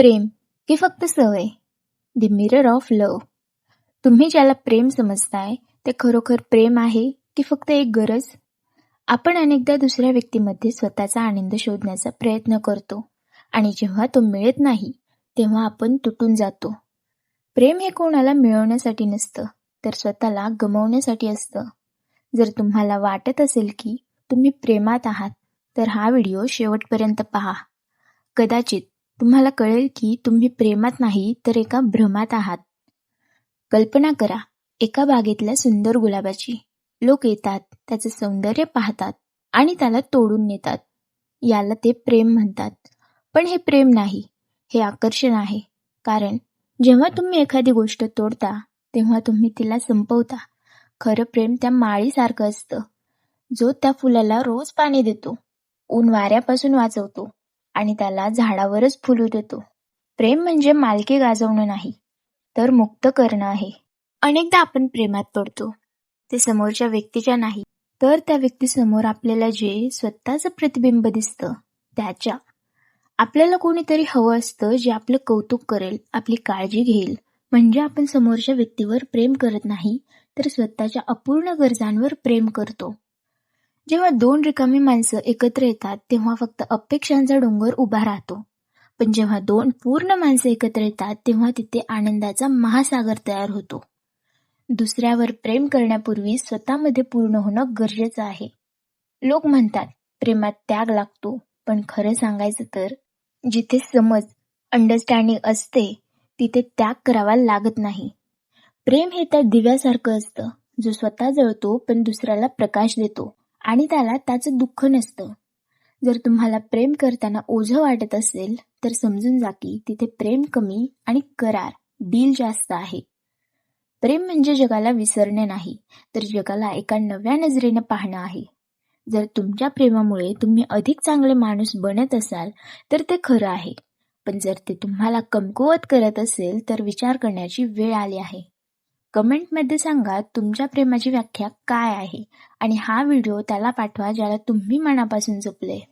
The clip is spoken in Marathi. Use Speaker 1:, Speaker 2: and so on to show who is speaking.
Speaker 1: प्रेम की फक्त सवय. द मिरर ऑफ लव तुम्ही ज्याला प्रेम समजताय ते खरोखर प्रेम आहे की फक्त एक गरज? आपण अनेकदा दुसऱ्या व्यक्तीमध्ये स्वतःचा आनंद शोधण्याचा प्रयत्न करतो आणि जेव्हा तो मिळत नाही तेव्हा आपण तुटून जातो. प्रेम हे कोणाला मिळवण्यासाठी नसतं तर स्वतःला गमवण्यासाठी असतं. जर तुम्हाला वाटत असेल की तुम्ही प्रेमात आहात तर हा व्हिडिओ शेवटपर्यंत पहा. कदाचित तुम्हाला कळेल की तुम्ही प्रेमात नाही तर एका भ्रमात आहात. कल्पना करा एका बागेतल्या सुंदर गुलाबाची. लोक येतात त्याचं सौंदर्य पाहतात आणि त्याला तोडून नेतात. याला ते प्रेम म्हणतात. पण हे प्रेम नाही हे आकर्षण आहे. कारण जेव्हा तुम्ही एखादी गोष्ट तोडता तेव्हा तुम्ही तिला संपवता. खरं प्रेम त्या माळीसारखं असतं. जो त्या फुलाला रोज पाणी देतो ऊन वाऱ्यापासून वाचवतो. आणि त्याला झाडावरच फुलू देतो. प्रेम म्हणजे मालकी गाजवणं नाही तर मुक्त करणं आहे. अनेकदा आपण प्रेमात पडतो. ते समोरच्या व्यक्तीच्या नाही तर त्या व्यक्तीसमोर आपल्याला जे स्वतःचं प्रतिबिंब दिसतं त्याच्या. आपल्याला कोणीतरी हवं असतं जे आपलं कौतुक करेल आपली काळजी घेईल. म्हणजे आपण समोरच्या व्यक्तीवर प्रेम करत नाही तर स्वतःच्या अपूर्ण गरजांवर प्रेम करतो. जेव्हा दोन रिकामी माणसं एकत्र येतात तेव्हा फक्त अपेक्षांचा डोंगर उभा राहतो. पण जेव्हा दोन पूर्ण माणसं एकत्र येतात तेव्हा तिथे आनंदाचा महासागर तयार होतो. दुसऱ्यावर प्रेम करण्यापूर्वी स्वतःमध्ये पूर्ण होणं गरजेचं आहे. लोक म्हणतात प्रेमात त्याग लागतो. पण खरं सांगायचं तर जिथे समज अंडरस्टँडिंग असते तिथे त्याग करावा लागत नाही. प्रेम हे त्या दिव्यासारखं असतं जो स्वतः जळतो पण दुसऱ्याला प्रकाश देतो. आणि त्याला त्याचं दुःख नसतं. जर तुम्हाला प्रेम करताना ओझं वाटत असेल तर समजून जा की तिथे प्रेम कमी आणि करार डील जास्त आहे. प्रेम म्हणजे जगाला विसरणे नाही तर जगाला एका नव्या नजरेनं पाहणं आहे. जर तुमच्या प्रेमामुळे तुम्ही अधिक चांगले माणूस बनत असाल तर ते खरं आहे. पण जर ते तुम्हाला कमकुवत करत असेल तर विचार करण्याची वेळ आली आहे. कमेंटमध्ये सांगा तुमच्या प्रेमाची व्याख्या काय आहे. आणि हा व्हिडिओ त्याला पाठवा ज्याला तुम्ही मनापासून जपले